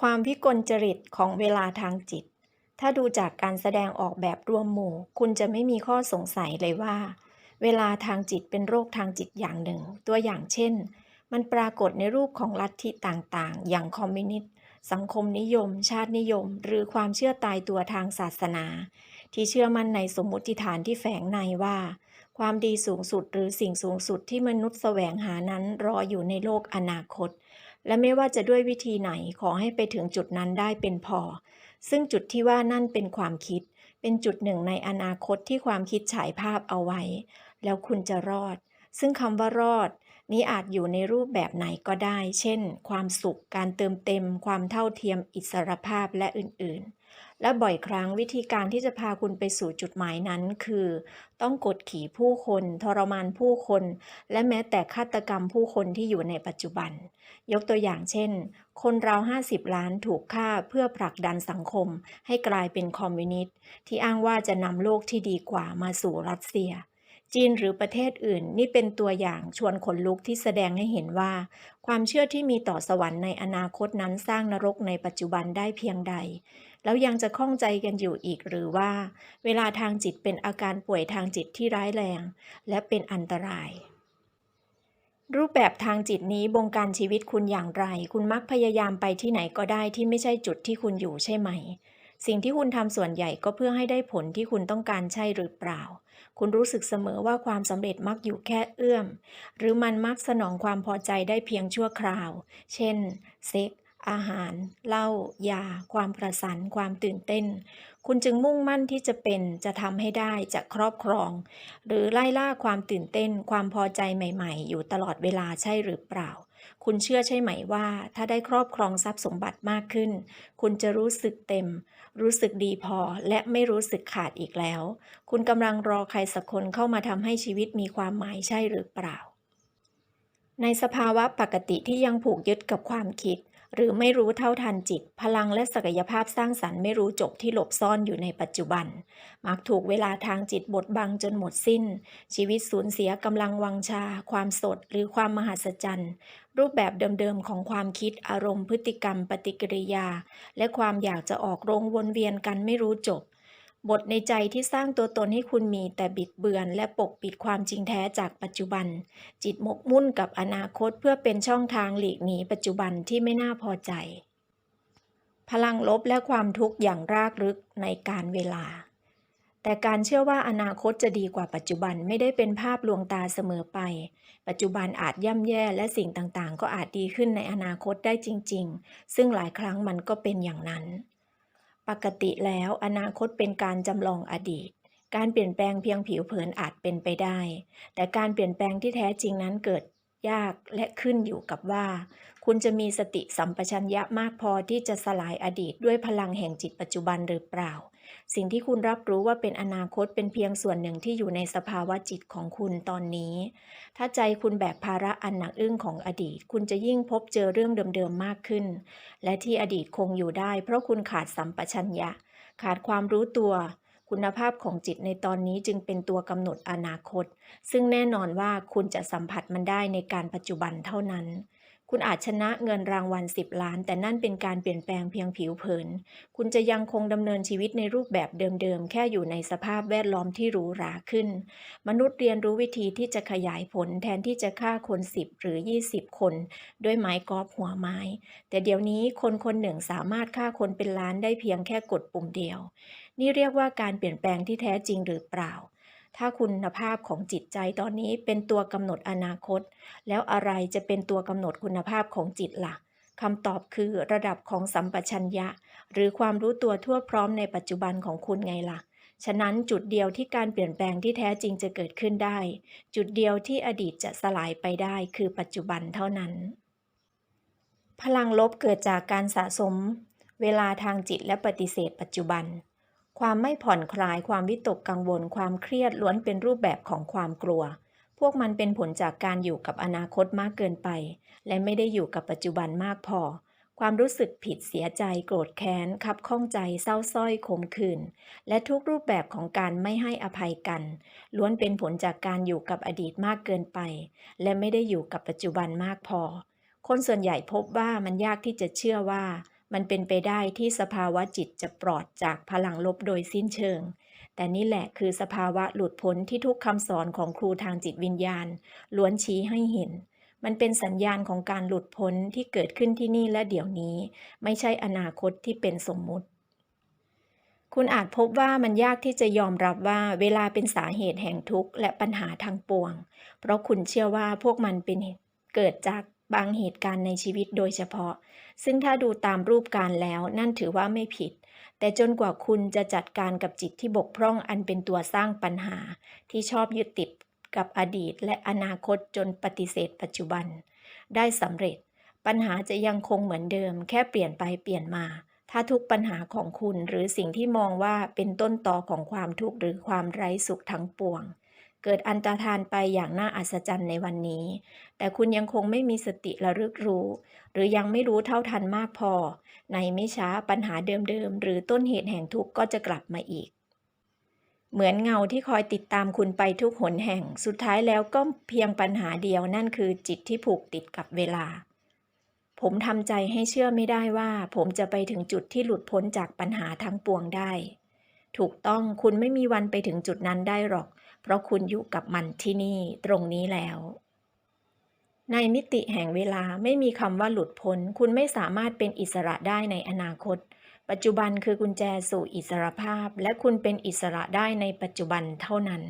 ความวิกลจริตของเวลาทางจิต ถ้าดูจากการแสดงออกแบบรวมหมู่ คุณจะไม่มีข้อสงสัยเลยว่า เวลาทางจิตเป็นโรคทางจิตอย่างหนึ่ง ตัวอย่างเช่น มันปรากฏในรูปของลัทธิต่างๆ อย่างคอมมิวนิสต์สังคมนิยม ชาตินิยม หรือความเชื่อตายตัวทางศาสนา ที่เชื่อมั่นในสมมติฐานที่แฝงในว่า ความดีสูงสุดหรือสิ่งสูงสุดที่มนุษย์แสวงหานั้นรออยู่ในโลกอนาคต และไม่ว่าจะด้วยวิธีไหนขอให้ไปถึงจุดนั้นได้เป็นพอ ซึ่งจุดที่ว่านั่นเป็นความคิด เป็นจุดหนึ่งในอนาคตที่ความคิดฉายภาพเอาไว้ แล้วคุณจะรอด ซึ่งคำว่ารอด นี้อาจอยู่ในรูปแบบไหนก็ได้ เช่น ความสุข การเติมเต็ม ความเท่าเทียม อิสรภาพและอื่นๆ และบ่อยครั้งวิธีการที่จะพาคุณไปสู่จุดหมายนั้นคือ ต้องกดขี่ผู้คน ทรมานผู้คน และแม้แต่ฆาตกรรมผู้คนที่อยู่ในปัจจุบัน ยกตัวอย่างเช่น คนราว50 ล้านถูกฆ่าเพื่อผลักดันสังคม ให้กลายเป็นคอมมิวนิสต์ที่อ้างว่าจะนำโลกที่ดีกว่ามาสู่รัสเซีย จีนหรือประเทศอื่นนี่เป็นตัวอย่างชวนขนลุกที่แสดงให้เห็นว่า ความเชื่อที่มีต่อสวรรค์ในอนาคตนั้นสร้างนรกในปัจจุบันได้เพียงใด แล้วยังจะข้องใจกันอยู่อีกหรือว่า เวลาทางจิตเป็นอาการป่วยทางจิตที่ร้ายแรง และเป็นอันตราย รูปแบบทางจิตนี้บงการชีวิตคุณอย่างไร คุณมักพยายามไปที่ไหนก็ได้ที่ไม่ใช่จุดที่คุณอยู่ใช่ไหม สิ่งที่คุณทำส่วนใหญ่ก็เพื่อให้ได้ผลที่คุณต้องการใช่หรือเปล่า คุณรู้สึกเสมอว่าความสำเร็จมักอยู่แค่เอื้อม หรือมันมักสนองความพอใจได้เพียงชั่วคราว เช่น เซ็ก อาหาร เหล้า ยา ความประสัน ความตื่นเต้น คุณจึงมุ่งมั่นที่จะเป็น จะทำให้ได้ จะครอบครอง หรือไล่ล่าความตื่นเต้น ความพอใจใหม่ ๆ อยู่ตลอดเวลาใช่หรือเปล่า คุณเชื่อใช่ไหมว่า ถ้าได้ครอบครองทรัพย์สมบัติมากขึ้น คุณจะรู้สึกเต็ม รู้สึกดีพอและไม่รู้สึกขาดอีกแล้ว คุณกำลังรอใครสักคนเข้ามาทำให้ชีวิตมีความหมายใช่หรือเปล่า ในสภาวะปกติที่ยังผูกยึดกับความคิด หรือไม่รู้เท่าทันจิต พลังและศักยภาพสร้างสรรค์ไม่รู้จบที่หลบซ่อนอยู่ในปัจจุบัน มักถูกเวลาทางจิตบดบังจนหมดสิ้น ชีวิตสูญเสียกำลังวังชา ความสดหรือความมหัศจรรย์รูปแบบเดิมๆของความคิดอารมณ์พฤติกรรม ปฏิกิริยา และความอยากจะออกโรงวนเวียนกันไม่รู้จบ บทในใจที่สร้างตัวตนให้คุณมีแต่บิดเบือน และปกปิดความจริงแท้จากปัจจุบัน จิตหมกมุ่นกับอนาคตเพื่อเป็นช่องทางหลีกหนีปัจจุบันที่ไม่น่าพอใจ พลังลบและความทุกข์อย่างรากลึกในการเวลา แต่การเชื่อว่าอนาคตจะดีกว่าปัจจุบันไม่ได้เป็นภาพลวงตาเสมอไป ปัจจุบันอาจย่ำแย่และสิ่งต่างๆ ก็อาจดีขึ้นในอนาคตได้จริง ๆ ซึ่งหลายครั้งมันก็เป็นอย่างนั้น ปกติแล้วอนาคตเป็นการจำลองอดีต การเปลี่ยนแปลงเพียงผิวเผินอาจเป็นไปได้ แต่การเปลี่ยนแปลงที่แท้จริงนั้นเกิด ยากและขึ้นอยู่กับว่า คุณจะมีสติสัมปชัญญะมากพอที่จะสลายอดีตด้วยพลังแห่งจิตปัจจุบันหรือเปล่า สิ่งที่คุณรับรู้ว่าเป็นอนาคตเป็นเพียงส่วนหนึ่งที่อยู่ในสภาวะจิตของคุณตอนนี้ ถ้าใจคุณแบกภาระอันหนักอึ้งของอดีต คุณจะยิ่งพบเจอเรื่องเดิมๆมากขึ้น และที่อดีตคงอยู่ได้ เพราะคุณขาดสัมปชัญญะ ขาดความรู้ตัว คุณภาพของจิตในตอนนี้จึงเป็นตัวกำหนดอนาคต ซึ่งแน่นอนว่าคุณจะสัมผัสมันได้ในการปัจจุบันเท่านั้น คุณอาจชนะเงินรางวัล 10 ล้าน แต่นั่นเป็นการเปลี่ยนแปลงเพียงผิวเผิน คุณจะยังคงดำเนินชีวิตในรูปแบบเดิมๆ แค่อยู่ในสภาพแวดล้อมที่หรูหราขึ้น มนุษย์เรียนรู้วิธีที่จะขยายผลแทนที่จะฆ่าคน 10 หรือ 20 คน ด้วยไม้กอล์ฟหัวไม้ แต่เดี๋ยวนี้คนคนหนึ่งสามารถฆ่าคนเป็นล้านได้เพียงแค่กดปุ่มเดียว นี่เรียกว่าการเปลี่ยนแปลงที่แท้จริงหรือเปล่า ถ้าคุณภาพของจิตใจตอนนี้เป็นตัวกำหนดอนาคต แล้วอะไรจะเป็นตัวกำหนดคุณภาพของจิตล่ะคำตอบคือระดับของสัมปชัญญะ หรือความรู้ตัวทั่วพร้อมในปัจจุบันของคุณไงล่ะ ฉะนั้นจุดเดียวที่การเปลี่ยนแปลงที่แท้จริงจะเกิดขึ้นได้ จุดเดียวที่อดีตจะสลายไปได้คือปัจจุบันเท่านั้น พลังลบเกิดจากการสะสม เวลาทางจิตและปฏิเสธปัจจุบัน ความไม่ผ่อนคลาย ความวิตกกังวล ความเครียดล้วนเป็นรูปแบบของความกลัว พวกมันเป็นผลจากการอยู่กับอนาคตมากเกินไป และไม่ได้อยู่กับปัจจุบันมากพอ ความรู้สึกผิดเสียใจ โกรธแค้น คับข้องใจ เศร้าส้อยขมขื่น และทุกรูปแบบของการไม่ให้อภัยกัน ล้วนเป็นผลจากการอยู่กับอดีตมากเกินไป และไม่ได้อยู่กับปัจจุบันมากพอ คนส่วนใหญ่พบว่ามันยากที่จะเชื่อว่า มันเป็นไปได้ที่สภาวะจิตจะปลอดจากพลังลบโดยสิ้นเชิง แต่นี่แหละคือสภาวะหลุดพ้นที่ทุกคำสอนของครูทางจิตวิญญาณ ล้วนชี้ให้เห็น มันเป็นสัญญาณของการหลุดพ้นที่เกิดขึ้นที่นี่และเดี๋ยวนี้ ไม่ใช่อนาคตที่เป็นสมมุติ คุณอาจพบว่ามันยากที่จะยอมรับว่าเวลาเป็นสาเหตุแห่งทุกข์และปัญหาทางปวง เพราะคุณเชื่อว่าพวกมันเป็นเหตุเกิดจาก บางเหตุการณ์ในชีวิตโดยเฉพาะ ซึ่งถ้าดูตามรูปการแล้วนั่นถือว่าไม่ผิด แต่จนกว่าคุณจะจัดการกับจิตที่บกพร่องอันเป็นตัวสร้างปัญหา ที่ชอบยึดติดกับอดีตและอนาคตจนปฏิเสธปัจจุบัน ได้สำเร็จ ปัญหาจะยังคงเหมือนเดิม แค่เปลี่ยนไปเปลี่ยนมาถ้าทุกปัญหาของคุณหรือสิ่งที่มองว่าเป็นต้นตอของความทุกข์หรือความไร้สุขทั้งปวง เกิดอันตรธานไปอย่างน่าอัศจรรย์ในวันนี้ แต่คุณยังคงไม่มีสติระลึกรู้ หรือยังไม่รู้เท่าทันมากพอ ในไม่ช้าปัญหาเดิมๆ หรือต้นเหตุแห่งทุกข์ก็จะกลับมาอีก เหมือนเงาที่คอยติดตามคุณไปทุกหนแห่ง สุดท้ายแล้วก็เพียงปัญหาเดียวนั่นคือจิตที่ผูกติดกับเวลา ผมทำใจให้เชื่อไม่ได้ว่า ผมจะไปถึงจุดที่หลุดพ้นจากปัญหาทั้งปวงได้ ถูกต้องคุณไม่มีวันไปถึงจุดนั้นได้หรอก เพราะคุณอยู่กับมันที่นี่ตรงนี้แล้ว ในมิติแห่งเวลาไม่มีคำว่าหลุดพ้น คุณไม่สามารถเป็นอิสระได้ในอนาคต ปัจจุบันคือกุญแจสู่อิสรภาพ และคุณเป็นอิสระได้ในปัจจุบันเท่านั้น